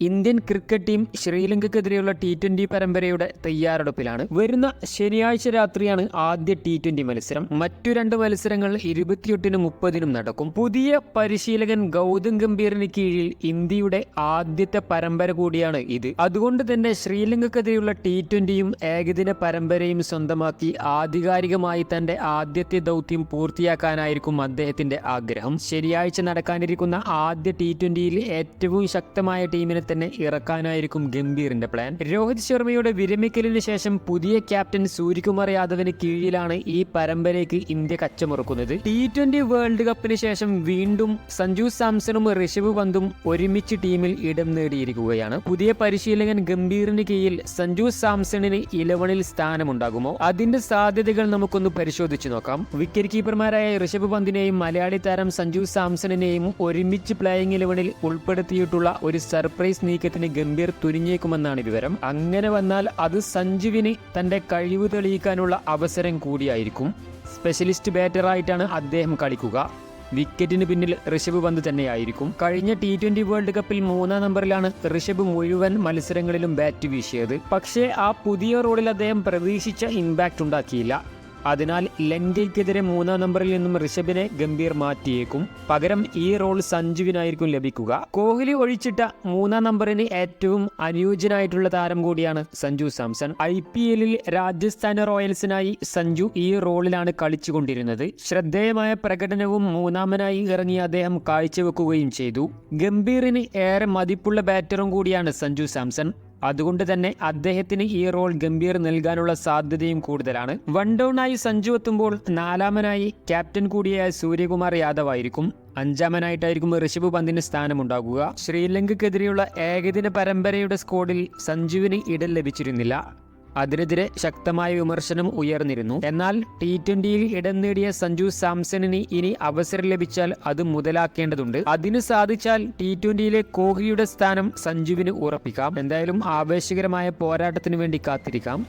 Indian cricket team ശ്രീലങ്കയ്ക്കെതിരെയുള്ള T twenty പരമ്പരയുടെ തയ്യാറെടുപ്പിലാണ്. വരുന്ന ശനിയാഴ്ച രാത്രിയാണ് ആദ്യ ടി ട്വന്റി മത്സരം. മറ്റു രണ്ട് മത്സരങ്ങൾ ഇരുപത്തിയെട്ടിനും മുപ്പതിനും നടക്കും. പുതിയ പരിശീലകൻ ഗൗതം ഗംഭീറിന് കീഴിൽ ഇന്ത്യയുടെ ആദ്യത്തെ പരമ്പര കൂടിയാണ് ഇത്. അതുകൊണ്ട് തന്നെ ശ്രീലങ്കയ്ക്കെതിരെയുള്ള ടി ട്വന്റിയും ഏകദിന പരമ്പരയും സ്വന്തമാക്കി ആധികാരികമായി തന്റെ ആദ്യത്തെ ദൗത്യം പൂർത്തിയാക്കാനായിരിക്കും അദ്ദേഹത്തിന്റെ ആഗ്രഹം. ശനിയാഴ്ച നടക്കാനിരിക്കുന്ന ആദ്യ ടി ട്വന്റിയിൽ ഏറ്റവും ശക്തമായ ടീമിനെ തന്നെ ഇറക്കാനായിരിക്കും ഗംഭീറിന്റെ പ്ലാൻ രോഹിത് ശർമ്മയുടെ വിരമിക്കലിന് ശേഷം പുതിയ ക്യാപ്റ്റൻ സൂര്യകുമാർ യാദവിന് കീഴിലാണ് ഈ പരമ്പരയ്ക്ക് ഇന്ത്യ കച്ചമുറക്കുന്നത്. ടി ട്വന്റി വേൾഡ് കപ്പിന് ശേഷം വീണ്ടും സഞ്ജു സാംസണും ഋഷഭ് പന്തും ഒരുമിച്ച് ടീമിൽ ഇടം നേടിയിരിക്കുകയാണ്. പുതിയ പരിശീലകൻ ഗംഭീറിന് കീഴിൽ സഞ്ജു സാംസണിന് ഇലവണിൽ സ്ഥാനമുണ്ടാകുമോ? അതിന്റെ സാധ്യതകൾ നമുക്കൊന്ന് പരിശോധിച്ചു നോക്കാം. വിക്കറ്റ് കീപ്പർമാരായ ഋഷഭ് പന്തിനെയും മലയാളി താരം സഞ്ജു സാംസണിനെയും ഒരുമിച്ച് പ്ലേയിങ് ഇലവനിൽ ഉൾപ്പെടുത്തിയിട്ടുള്ള ഒരു സർപ്രൈസ് നീക്കത്തിന് ഗംഭീർ തുനിഞ്ഞേക്കുമെന്നാണ് വിവരം. അങ്ങനെ വന്നാൽ അത് സഞ്ജുവിന് തന്റെ കഴിവ് തെളിയിക്കാനുള്ള അവസരം കൂടിയായിരിക്കും. സ്പെഷ്യലിസ്റ്റ് ബാറ്ററായിട്ടാണ് അദ്ദേഹം കളിക്കുക. വിക്കറ്റിന് പിന്നിൽ ഋഷഭ് പന്ത് തന്നെയായിരിക്കും. കഴിഞ്ഞ ടി ട്വന്റി വേൾഡ് കപ്പിൽ മൂന്നാം നമ്പറിലാണ് ഋഷഭ് മുഴുവൻ മത്സരങ്ങളിലും ബാറ്റ് വീശിയത്. പക്ഷേ ആ പുതിയ റോളിൽ അദ്ദേഹം പ്രതീക്ഷിച്ച ഇമ്പാക്റ്റ് ഉണ്ടാക്കിയില്ല. അതിനാൽ ലങ്കയ്ക്കെതിരെ മൂന്നാം നമ്പറിൽ നിന്നും ഋഷഭിനെ ഗംഭീർ മാറ്റിയേക്കും. പകരം ഈ റോൾ സഞ്ജുവിനായിരിക്കും ലഭിക്കുക. കോഹ്ലി ഒഴിച്ചിട്ട മൂന്നാം നമ്പറിന് ഏറ്റവും അനുയോജ്യനായിട്ടുള്ള താരം കൂടിയാണ് സഞ്ജു സാംസൺ. ഐ പി എല്ലിൽ രാജസ്ഥാൻ റോയൽസിനായി സഞ്ജു ഈ റോളിലാണ് കളിച്ചുകൊണ്ടിരുന്നത്. ശ്രദ്ധേയമായ പ്രകടനവും മൂന്നാമനായി ഇറങ്ങി അദ്ദേഹം കാഴ്ചവെക്കുകയും ചെയ്തു. ഗംഭീറിന് ഏറെ മതിപ്പുള്ള ബാറ്ററും കൂടിയാണ് സഞ്ജു സാംസൺ. അതുകൊണ്ട് തന്നെ അദ്ദേഹത്തിന് ഈ റോൾ ഗംഭീർ നൽകാനുള്ള സാധ്യതയും കൂടുതലാണ്. വൺ ഡൗൺ ആയി സഞ്ജു എത്തുമ്പോൾ നാലാമനായി ക്യാപ്റ്റൻ കൂടിയായ സൂര്യകുമാർ യാദവ് ആയിരിക്കും അഞ്ചാമനായിട്ടായിരിക്കും ഋഷഭ് പന്തിന് സ്ഥാനമുണ്ടാകുക ശ്രീലങ്കയ്ക്കെതിരെയുള്ള ഏകദിന പരമ്പരയുടെ സ്കോഡിൽ സഞ്ജുവിന് ഇടം ലഭിച്ചിരുന്നില്ല. അതിനെതിരെ ശക്തമായ വിമർശനം ഉയർന്നിരുന്നു. എന്നാൽ ടി ട്വന്റിയിൽ ഇടം നേടിയ സഞ്ജു സാംസണിന് ഇനി അവസരം ലഭിച്ചാൽ അത് മുതലാക്കേണ്ടതുണ്ട്. അതിനു സാധിച്ചാൽ ടി ട്വന്റിയിലെ കോഹ്ലിയുടെ സ്ഥാനം സഞ്ജുവിന് ഉറപ്പിക്കാം. എന്തായാലും ആവേശകരമായ പോരാട്ടത്തിന് വേണ്ടി കാത്തിരിക്കാം.